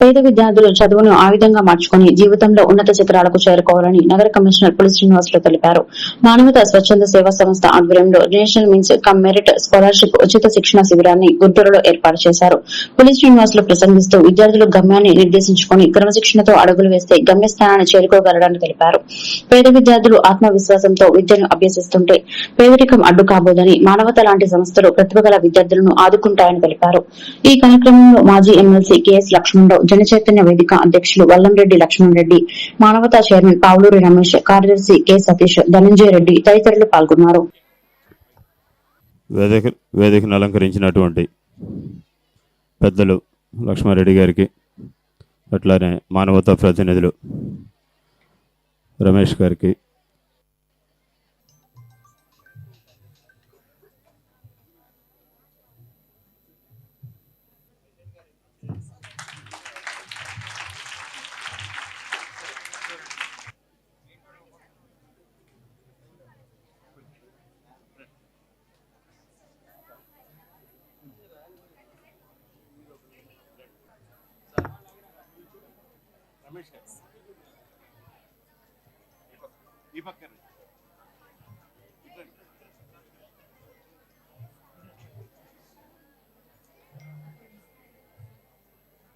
పేద విద్యార్థులు చదువును ఆయుధంగా మార్చుకుని జీవితంలో ఉన్నత శిఖరాలకు చేరుకోవాలని నగర కమిషనర్ పులి శ్రీనివాసులు తెలిపారు. మానవత స్వచ్ఛంద సేవా సంస్థ ఆధ్వర్యంలో national means cum merit scholarship ఉచిత శిక్షణ శిబిరాన్ని గుంటూరులో ఏర్పాటు చేశారు. పులి శ్రీనివాసులు ప్రసంగిస్తూ విద్యార్థులు గమ్యాన్ని నిర్దేశించుకుని క్రమశిక్షణతో అడుగులు వేస్తే గమ్యస్థానాన్ని చేరుకోగలరని తెలిపారు. పేద విద్యార్థులు ఆత్మవిశ్వాసంతో విద్యను అభ్యసిస్తుంటే పేదరికం అడ్డు కాబోదని మానవత లాంటి సంస్థలు ప్రతిభగల విద్యార్థులను ఆదుకుంటాయని తెలిపారు. ఈ కార్యక్రమంలో మాజీ ఎమ్మెల్సీ కెఎస్ లక్ష్మణరావు జనచైతన్య వేదిక అధ్యక్షులు వల్లంరెడ్డి లక్ష్మణ్ రెడ్డి మానవతా చైర్మన్ పావులూరి రమేష్ కార్యదర్శి కె సతీష్ ధనంజయ రెడ్డి తదితరులు పాల్గొన్నారు. వేదిక వేదికను అలంకరించినటువంటి పెద్దలు లక్ష్మారెడ్డి గారికి అట్లానే మానవతా ప్రతినిధులు రమేష్ గారికి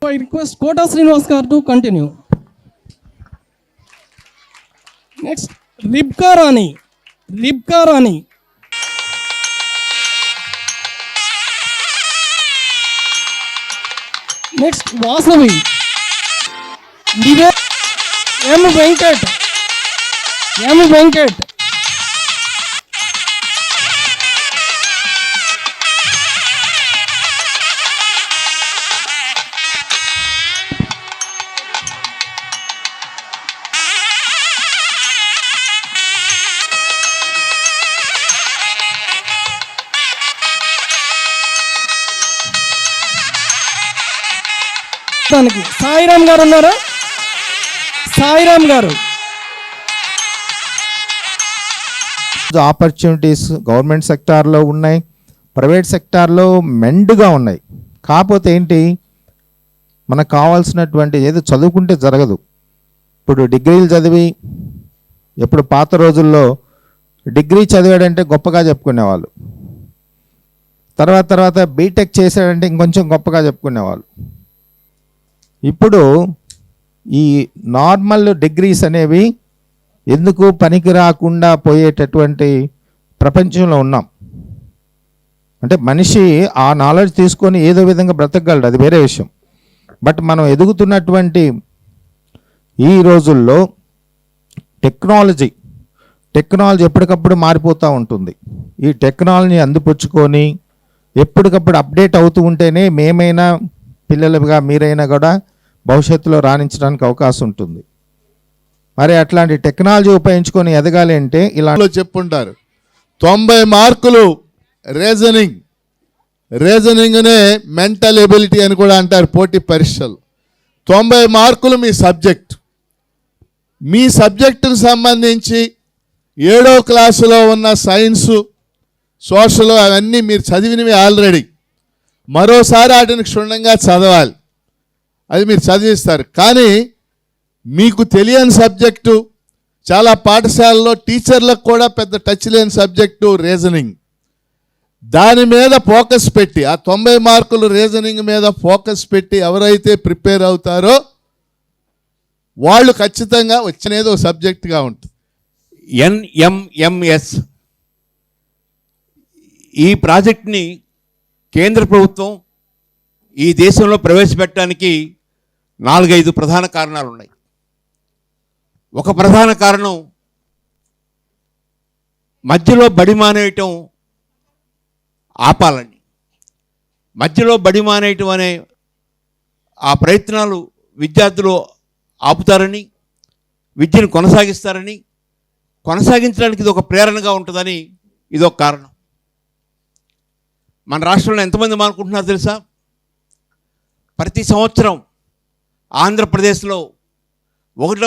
I request Kota srinivaskar to continue. Next, libka Rani. libka Rani. Next, Vasavi. దివే ఎం వెంకట్ ఎం వెంకట్ ప్రస్తుతానికి సాయిరామ్ గారు ఉన్నారా సాయిరామ్ గారు. ఆపర్చునిటీస్ గవర్నమెంట్ సెక్టార్లో ఉన్నాయి ప్రైవేట్ సెక్టార్లో మెండుగా ఉన్నాయి. కాకపోతే ఏంటి మనకు కావాల్సినటువంటి ఏదో చదువుకుంటే జరగదు. ఇప్పుడు డిగ్రీలు చదివి ఎప్పుడు పాత రోజుల్లో డిగ్రీ చదివాడంటే గొప్పగా చెప్పుకునేవాళ్ళు. తర్వాత తర్వాత బీటెక్ చేశాడంటే ఇంకొంచెం గొప్పగా చెప్పుకునేవాళ్ళు. ఇప్పుడు ఈ నార్మల్ డిగ్రీస్ అనేవి ఎందుకు పనికి రాకుండా పోయేటటువంటి ప్రపంచంలో ఉన్నాం. అంటే మనిషి ఆ నాలెడ్జ్ తీసుకొని ఏదో విధంగా బ్రతకగలడు అది వేరే విషయం. బట్ మనం ఎదుగుతున్నటువంటి ఈ రోజుల్లో టెక్నాలజీ టెక్నాలజీ ఎప్పటికప్పుడు మారిపోతూ ఉంటుంది. ఈ టెక్నాలజీని అందిపుచ్చుకొని ఎప్పటికప్పుడు అప్డేట్ అవుతూ ఉంటేనే మేమైనా పిల్లలుగా మీరైనా కూడా భవిష్యత్తులో రాణించడానికి అవకాశం ఉంటుంది. మరి అట్లాంటి టెక్నాలజీ ఉపయోగించుకొని ఎదగాలి అంటే ఇలా చెప్పుంటారు. తొంభై మార్కులు రీజనింగ్. రీజనింగ్నే మెంటల్ ఎబిలిటీ అని కూడా అంటారు పోటీ పరీక్షలు. తొంభై మార్కులు మీ సబ్జెక్ట్. మీ సబ్జెక్టుకు సంబంధించి ఏడో క్లాసులో ఉన్న సైన్సు సోషల్ అవన్నీ మీరు చదివినవి ఆల్రెడీ. మరోసారి వాటిని క్షుణ్ణంగా చదవాలి. అది మీరు చదివిస్తారు. కానీ మీకు తెలియని సబ్జెక్టు చాలా పాఠశాలలో టీచర్లకు కూడా పెద్ద టచ్ లేని సబ్జెక్టు రీజనింగ్ దాని మీద ఫోకస్ పెట్టి ఆ తొంభై మార్కులు రీజనింగ్ మీద ఫోకస్ పెట్టి ఎవరైతే ప్రిపేర్ అవుతారో వాళ్ళు ఖచ్చితంగా వచ్చినది ఒక సబ్జెక్ట్గా ఉంటుంది. ఎన్ఎంఎంఎస్ ఈ ప్రాజెక్ట్ని కేంద్ర ప్రభుత్వం ఈ దేశంలో ప్రవేశపెట్టడానికి నాలుగైదు ప్రధాన కారణాలు ఉన్నాయి ఒక ప్రధాన కారణం మధ్యలో బడి మానేయటం ఆపాలని. మధ్యలో బడి మానేయటం అనే ఆ ప్రయత్నాలు విద్యార్థులు ఆపుతారని విద్యను కొనసాగిస్తారని కొనసాగించడానికి ఇది ఒక ప్రేరణగా ఉంటుందని ఇదొక కారణం. మన రాష్ట్రంలో ఎంతమంది మానుకుంటున్నారు తెలుసా? ప్రతి సంవత్సరం ఆంధ్రప్రదేశ్లో ఒకటో